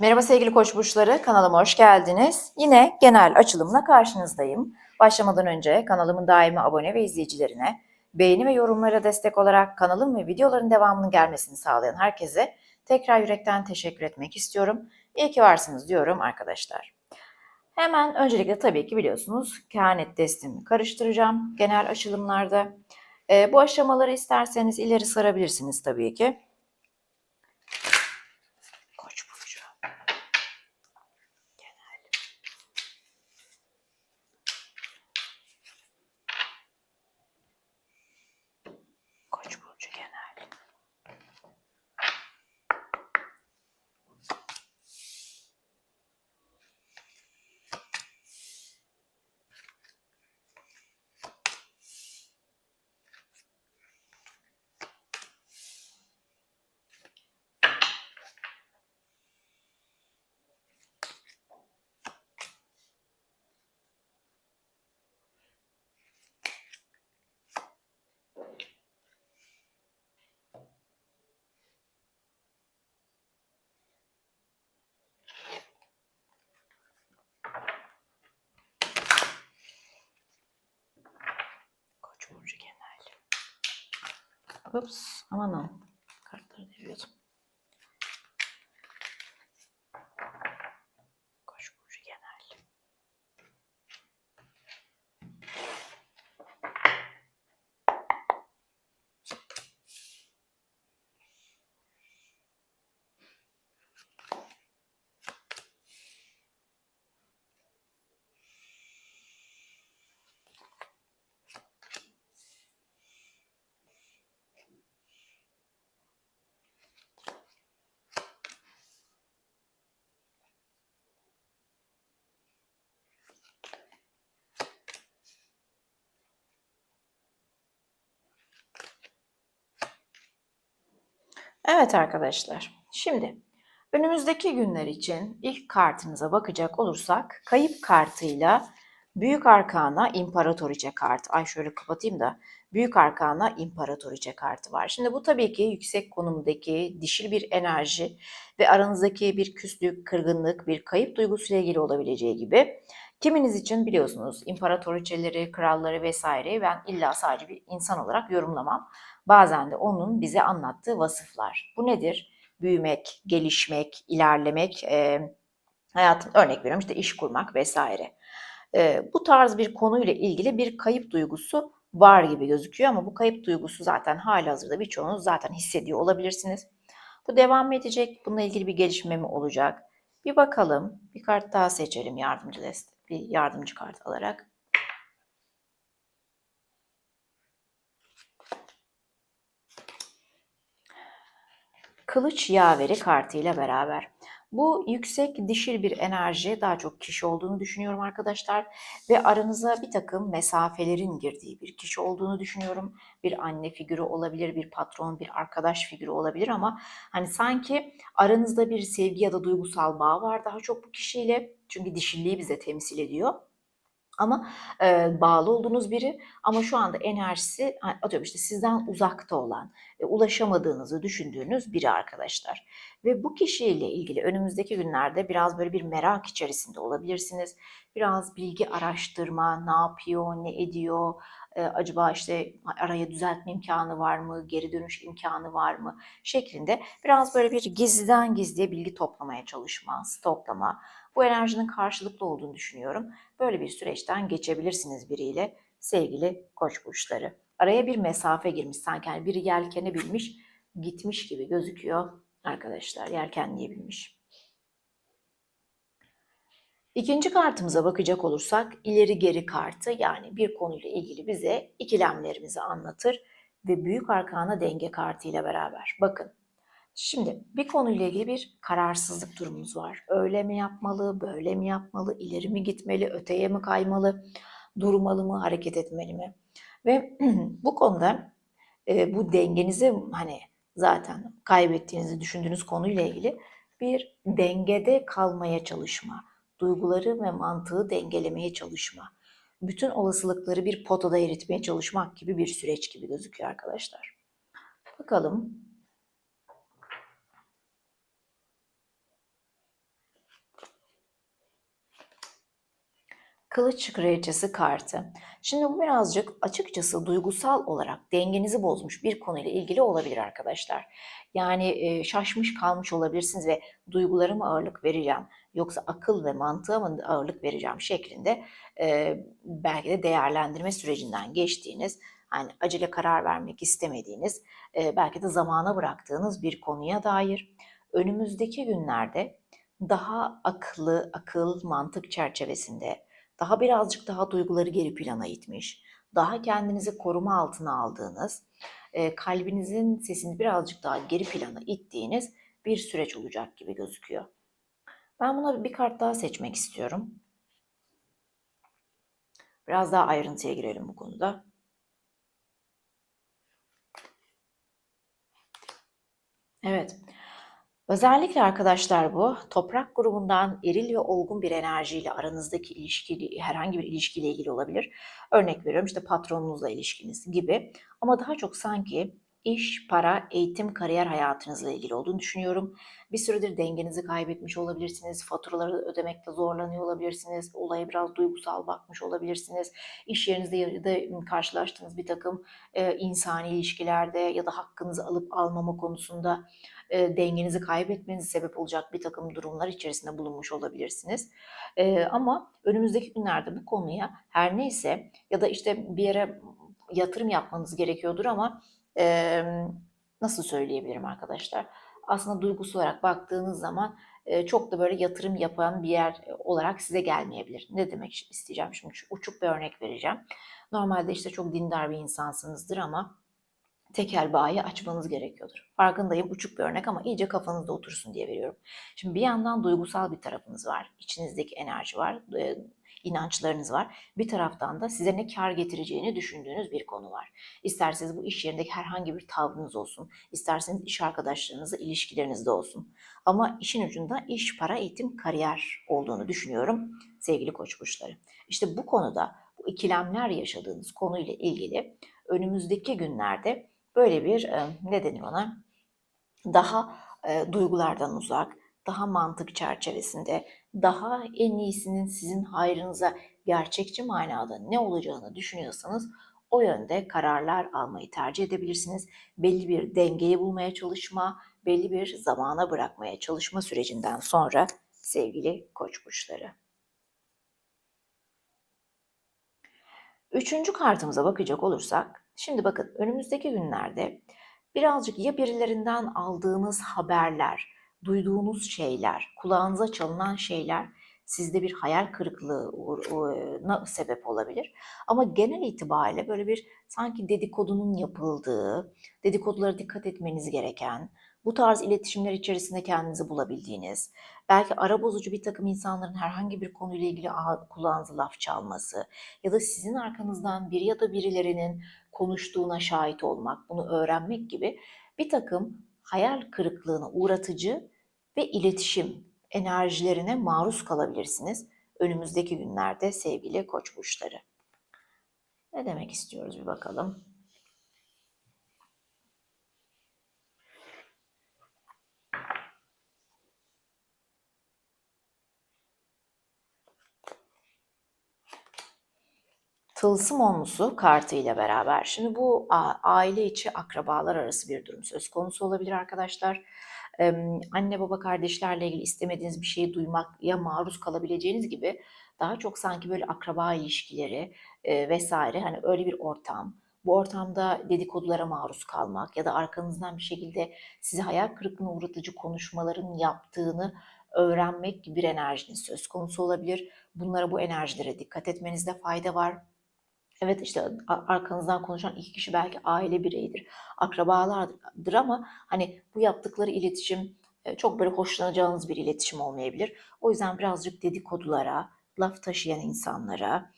Merhaba sevgili koç burçları, kanalıma hoş geldiniz. Yine genel açılımla karşınızdayım. Başlamadan önce kanalımın daimi abone ve izleyicilerine, beğeni ve yorumlara destek olarak kanalım ve videoların devamının gelmesini sağlayan herkese tekrar yürekten teşekkür etmek istiyorum. İyi ki varsınız diyorum arkadaşlar. Hemen öncelikle tabii ki biliyorsunuz kehanet destemi karıştıracağım genel açılımlarda. Ee, bu aşamaları isterseniz ileri sarabilirsiniz tabii ki. Koç burcu. Koç burcu genel. Koç burcu genel. Ups, aman ha. Kartları deviriyordum. Koç burcu genel. Evet arkadaşlar. Şimdi önümüzdeki günler için ilk kartımıza bakacak olursak kayıp kartıyla Büyük Arkana İmparatoriçe kartı. Ay şöyle kapatayım da Büyük Arkana İmparatoriçe kartı var. Şimdi bu tabii ki yüksek konumdaki dişil bir enerji ve aranızdaki bir küslük, kırgınlık, bir kayıp duygusuyla ilgili olabileceği gibi kiminiz için biliyorsunuz imparatoriçeleri, kralları vesaire ben illa sadece bir insan olarak yorumlamam. Bazen de onun bize anlattığı vasıflar. Bu nedir? Büyümek, gelişmek, ilerlemek, e, hayatın örnek veriyorum işte iş kurmak vesaire. E, bu tarz bir konuyla ilgili bir kayıp duygusu var gibi gözüküyor ama bu kayıp duygusu zaten halihazırda birçoğunuz zaten hissediyor olabilirsiniz. Bu devam edecek. Bununla ilgili bir gelişme mi olacak? Bir bakalım. Bir kart daha seçelim yardımcı destek, bir yardımcı kart alarak. Kılıç yaveri kartıyla beraber. Bu yüksek dişil bir enerji daha çok kişi olduğunu düşünüyorum arkadaşlar. Ve aranıza bir takım mesafelerin girdiği bir kişi olduğunu düşünüyorum. Bir anne figürü olabilir, bir patron, bir arkadaş figürü olabilir ama hani sanki aranızda bir sevgi ya da duygusal bağ var daha çok bu kişiyle. Çünkü dişilliği bize temsil ediyor. Ama e, bağlı olduğunuz biri ama şu anda enerjisi atıyorum işte sizden uzakta olan, e, ulaşamadığınızı düşündüğünüz biri arkadaşlar. Ve bu kişiyle ilgili önümüzdeki günlerde biraz böyle bir merak içerisinde olabilirsiniz. Biraz bilgi araştırma, ne yapıyor, ne ediyor, e, acaba işte araya düzeltme imkanı var mı, geri dönüş imkanı var mı şeklinde biraz böyle bir gizliden gizliye bilgi toplamaya çalışma, stoklama. Bu enerjinin karşılıklı olduğunu düşünüyorum. Böyle bir süreçten geçebilirsiniz biriyle sevgili koç burçları. Araya bir mesafe girmiş sanki yani biri yelkeni bilmiş gitmiş gibi gözüküyor arkadaşlar yelkenleyebilmiş. İkinci kartımıza bakacak olursak ileri geri kartı yani bir konuyla ilgili bize ikilemlerimizi anlatır ve büyük arkana denge kartı ile beraber. Bakın şimdi bir konuyla ilgili bir kararsızlık durumumuz var. Öyle mi yapmalı, böyle mi yapmalı, ileri mi gitmeli, öteye mi kaymalı, durmalı mı, hareket etmeli mi? Ve bu konuda e, bu dengenizi hani zaten kaybettiğinizi düşündüğünüz konuyla ilgili bir dengede kalmaya çalışma, duyguları ve mantığı dengelemeye çalışma, bütün olasılıkları bir potada eritmeye çalışmak gibi bir süreç gibi gözüküyor arkadaşlar. Bakalım Kılıç kraliçesi kartı. Şimdi bu birazcık açıkçası duygusal olarak dengenizi bozmuş bir konuyla ilgili olabilir arkadaşlar. Yani e, şaşmış kalmış olabilirsiniz ve duygularıma ağırlık vereceğim yoksa akıl ve mantığa mı ağırlık vereceğim şeklinde e, belki de değerlendirme sürecinden geçtiğiniz, hani acele karar vermek istemediğiniz, e, belki de zamana bıraktığınız bir konuya dair önümüzdeki günlerde daha akıllı, akıl, mantık çerçevesinde daha birazcık daha duyguları geri plana itmiş, daha kendinizi koruma altına aldığınız, e, kalbinizin sesini birazcık daha geri plana ittiğiniz bir süreç olacak gibi gözüküyor. Ben buna bir kart daha seçmek istiyorum. Biraz daha ayrıntıya girelim bu konuda. Evet. Özellikle arkadaşlar bu toprak grubundan eril ve olgun bir enerjiyle aranızdaki ilişki herhangi bir ilişkiyle ilgili olabilir. Örnek veriyorum işte patronunuzla ilişkiniz gibi ama daha çok sanki iş, para, eğitim, kariyer hayatınızla ilgili olduğunu düşünüyorum. Bir süredir dengenizi kaybetmiş olabilirsiniz. Faturaları ödemekte zorlanıyor olabilirsiniz. Olaya biraz duygusal bakmış olabilirsiniz. İş yerinizde ya da karşılaştığınız bir takım e, insani ilişkilerde ya da hakkınızı alıp almama konusunda e, dengenizi kaybetmenize sebep olacak bir takım durumlar içerisinde bulunmuş olabilirsiniz. E, ama önümüzdeki günlerde bu konuya her neyse ya da işte bir yere yatırım yapmanız gerekiyordur ama e, nasıl söyleyebilirim arkadaşlar? Aslında duygusal olarak baktığınız zaman e, çok da böyle yatırım yapan bir yer olarak size gelmeyebilir. Ne demek isteyeceğim şimdi uçuk bir örnek vereceğim. Normalde işte çok dindar bir insansınızdır ama tekel bayi açmanız gerekiyordur. Farkındayım uçuk bir örnek ama iyice kafanızda otursun diye veriyorum. Şimdi bir yandan duygusal bir tarafınız var. İçinizdeki enerji var. İnançlarınız var. Bir taraftan da size ne kar getireceğini düşündüğünüz bir konu var. İsterseniz bu iş yerindeki herhangi bir tavrınız olsun, isterseniz iş arkadaşlarınızla ilişkilerinizde olsun. Ama işin ucunda iş, para, eğitim, kariyer olduğunu düşünüyorum sevgili koç burçları. İşte bu konuda bu ikilemler yaşadığınız konuyla ilgili önümüzdeki günlerde böyle bir ne denir ona daha duygulardan uzak, daha mantık çerçevesinde, daha en iyisinin sizin hayrınıza gerçekçi manada ne olacağını düşünüyorsanız o yönde kararlar almayı tercih edebilirsiniz. Belli bir dengeyi bulmaya çalışma, belli bir zamana bırakmaya çalışma sürecinden sonra sevgili koç burçları. Üçüncü kartımıza bakacak olursak, şimdi bakın önümüzdeki günlerde birazcık ya birilerinden aldığınız haberler, duyduğunuz şeyler, kulağınıza çalınan şeyler sizde bir hayal kırıklığına sebep olabilir. Ama genel itibariyle böyle bir sanki dedikodunun yapıldığı, dedikodulara dikkat etmeniz gereken, bu tarz iletişimler içerisinde kendinizi bulabildiğiniz, belki ara bozucu bir takım insanların herhangi bir konuyla ilgili kulağınıza laf çalması ya da sizin arkanızdan biri ya da birilerinin konuştuğuna şahit olmak, bunu öğrenmek gibi bir takım hayal kırıklığına uğratıcı ve iletişim enerjilerine maruz kalabilirsiniz önümüzdeki günlerde sevgili koç burçları. Ne demek istiyoruz bir bakalım. Tılsım onlusu kartı ile beraber. Şimdi bu aile içi akrabalar arası bir durum söz konusu olabilir arkadaşlar. Anne baba kardeşlerle ilgili istemediğiniz bir şeyi duymakya maruz kalabileceğiniz gibi daha çok sanki böyle akraba ilişkileri vesaire hani öyle bir ortam. Bu ortamda dedikodulara maruz kalmak ya da arkanızdan bir şekilde sizi hayal kırıklığına uğratıcı konuşmaların yaptığını öğrenmek gibi bir enerjiniz söz konusu olabilir. Bunlara bu enerjilere dikkat etmenizde fayda var. Evet işte arkanızdan konuşan iki kişi belki aile bireyidir, akrabalardır ama hani bu yaptıkları iletişim e, çok böyle hoşlanacağınız bir iletişim olmayabilir. O yüzden birazcık dedikodulara, laf taşıyan insanlara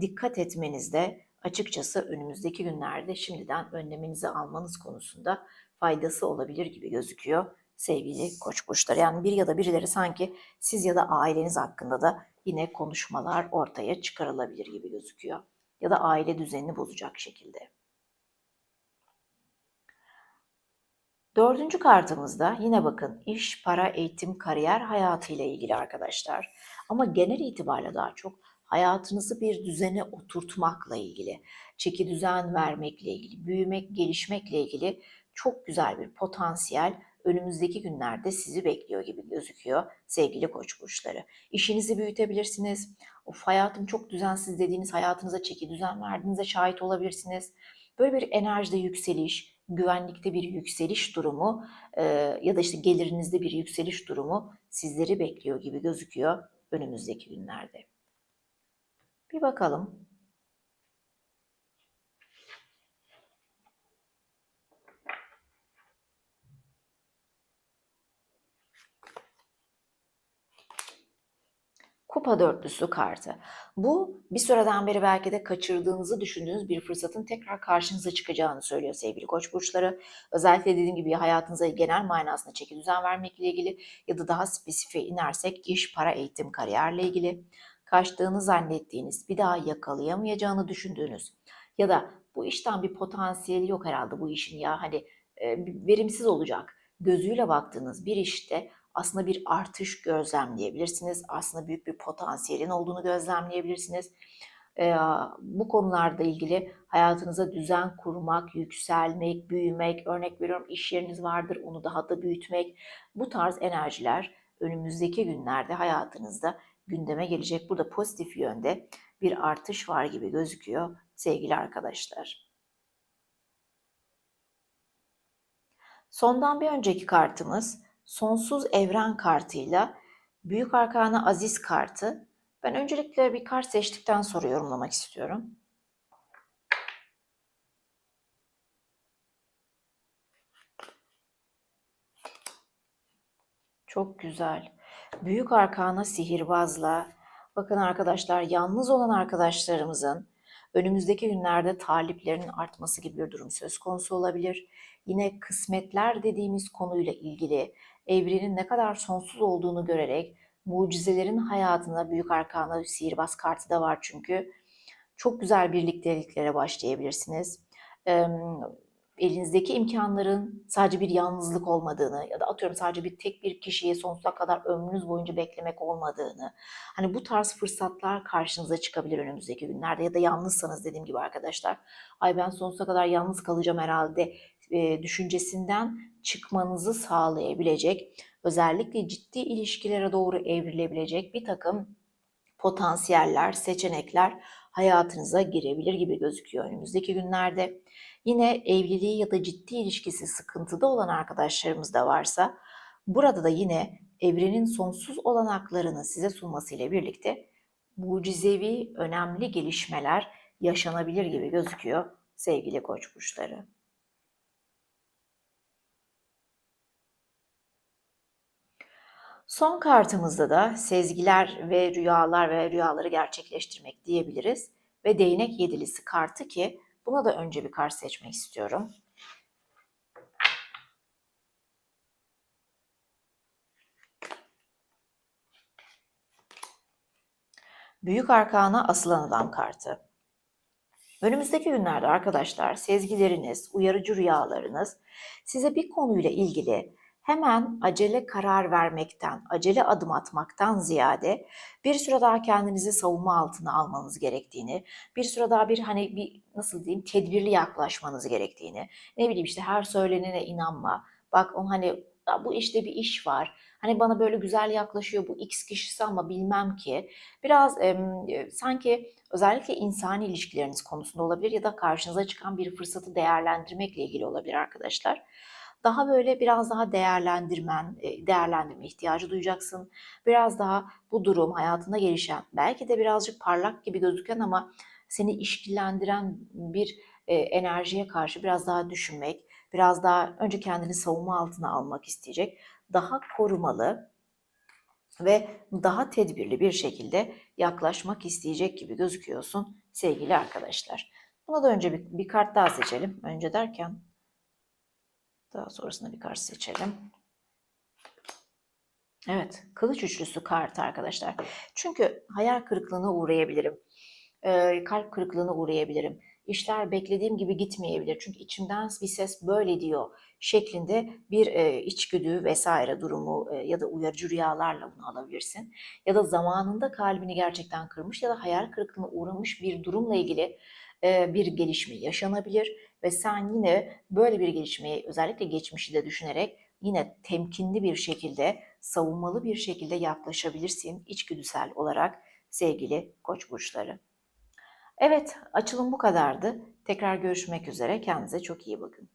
dikkat etmenizde açıkçası önümüzdeki günlerde şimdiden önlemenizi almanız konusunda faydası olabilir gibi gözüküyor sevgili koç burçları. Yani bir ya da birileri sanki siz ya da aileniz hakkında da yine konuşmalar ortaya çıkarılabilir gibi gözüküyor. Ya da aile düzenini bozacak şekilde. Dördüncü kartımızda yine bakın iş, para, eğitim, kariyer hayatı ile ilgili arkadaşlar. Ama genel itibariyle daha çok hayatınızı bir düzene oturtmakla ilgili, çeki düzen vermekle ilgili, büyümek, gelişmekle ilgili çok güzel bir potansiyel önümüzdeki günlerde sizi bekliyor gibi gözüküyor sevgili koç burçları. İşinizi büyütebilirsiniz. Of hayatım çok düzensiz dediğiniz hayatınıza çeki düzen verdiğinize şahit olabilirsiniz. Böyle bir enerjide yükseliş, güvenlikte bir yükseliş durumu e, ya da işte gelirinizde bir yükseliş durumu sizleri bekliyor gibi gözüküyor önümüzdeki günlerde. Bir bakalım. Kupa dörtlüsü kartı. Bu bir süreden beri belki de kaçırdığınızı düşündüğünüz bir fırsatın tekrar karşınıza çıkacağını söylüyor sevgili koç burçları. Özellikle dediğim gibi hayatınıza genel manasında çeki düzen vermekle ilgili ya da daha spesifiğe inersek iş, para, eğitim, kariyerle ilgili. Kaçtığını zannettiğiniz, bir daha yakalayamayacağını düşündüğünüz ya da bu işten bir potansiyeli yok herhalde bu işin ya hani e, verimsiz olacak gözüyle baktığınız bir işte aslında bir artış gözlemleyebilirsiniz. Aslında büyük bir potansiyelin olduğunu gözlemleyebilirsiniz. Ee, bu konularda ilgili hayatınıza düzen kurmak, yükselmek, büyümek, örnek veriyorum iş yeriniz vardır onu daha da büyütmek. Bu tarz enerjiler önümüzdeki günlerde hayatınızda gündeme gelecek. Burada pozitif yönde bir artış var gibi gözüküyor sevgili arkadaşlar. Sondan bir önceki kartımız Sonsuz Evren kartıyla Büyük Arkana Aziz kartı. Ben öncelikle bir kart seçtikten sonra yorumlamak istiyorum. Çok güzel. Büyük Arkana Sihirbazla. Bakın arkadaşlar yalnız olan arkadaşlarımızın önümüzdeki günlerde taliplerinin artması gibi bir durum söz konusu olabilir. Yine kısmetler dediğimiz konuyla ilgili evrenin ne kadar sonsuz olduğunu görerek mucizelerin hayatına büyük arkana sihirbaz kartı da var çünkü. Çok güzel birlikteliklere başlayabilirsiniz. Elinizdeki imkanların sadece bir yalnızlık olmadığını ya da atıyorum sadece bir tek bir kişiye sonsuza kadar ömrünüz boyunca beklemek olmadığını. Hani bu tarz fırsatlar karşınıza çıkabilir önümüzdeki günlerde ya da yalnızsanız dediğim gibi arkadaşlar. Ay ben sonsuza kadar yalnız kalacağım herhalde e, düşüncesinden çıkmanızı sağlayabilecek, özellikle ciddi ilişkilere doğru evrilebilecek bir takım potansiyeller, seçenekler hayatınıza girebilir gibi gözüküyor önümüzdeki günlerde. Yine evliliği ya da ciddi ilişkisi sıkıntıda olan arkadaşlarımız da varsa burada da yine evrenin sonsuz olanaklarını size sunmasıyla birlikte mucizevi önemli gelişmeler yaşanabilir gibi gözüküyor sevgili koç burçları. Son kartımızda da sezgiler ve rüyalar ve rüyaları gerçekleştirmek diyebiliriz. Ve değnek yedilisi kartı ki buna da önce bir kart seçmek istiyorum. Büyük Arkana Asılan Adam kartı. Önümüzdeki günlerde arkadaşlar sezgileriniz, uyarıcı rüyalarınız size bir konuyla ilgili hemen acele karar vermekten, acele adım atmaktan ziyade bir süre daha kendinizi savunma altına almanız gerektiğini, bir süre daha bir hani bir nasıl diyeyim tedbirli yaklaşmanız gerektiğini, ne bileyim işte her söylenene inanma. Bak on hani bu işte bir iş var. Hani bana böyle güzel yaklaşıyor bu X kişisi ama bilmem ki. Biraz e, sanki özellikle insani ilişkileriniz konusunda olabilir ya da karşınıza çıkan bir fırsatı değerlendirmekle ilgili olabilir arkadaşlar daha böyle biraz daha değerlendirmen, e, değerlendirme ihtiyacı duyacaksın. Biraz daha bu durum hayatında gelişen, belki de birazcık parlak gibi gözüken ama seni işkillendiren bir e, enerjiye karşı biraz daha düşünmek, biraz daha önce kendini savunma altına almak isteyecek, daha korumalı ve daha tedbirli bir şekilde yaklaşmak isteyecek gibi gözüküyorsun sevgili arkadaşlar. Buna da önce bir, bir kart daha seçelim. Önce derken daha sonrasında bir kart seçelim. Evet, kılıç üçlüsü kartı arkadaşlar. Çünkü hayal kırıklığına uğrayabilirim. E, kalp kırıklığına uğrayabilirim. işler beklediğim gibi gitmeyebilir. Çünkü içimden bir ses böyle diyor şeklinde bir e, içgüdü vesaire durumu e, ya da uyarıcı rüyalarla bunu alabilirsin. Ya da zamanında kalbini gerçekten kırmış ya da hayal kırıklığına uğramış bir durumla ilgili bir gelişme yaşanabilir ve sen yine böyle bir gelişmeyi özellikle geçmişi de düşünerek yine temkinli bir şekilde, savunmalı bir şekilde yaklaşabilirsin içgüdüsel olarak sevgili koç burçları. Evet, açılım bu kadardı. Tekrar görüşmek üzere. Kendinize çok iyi bakın.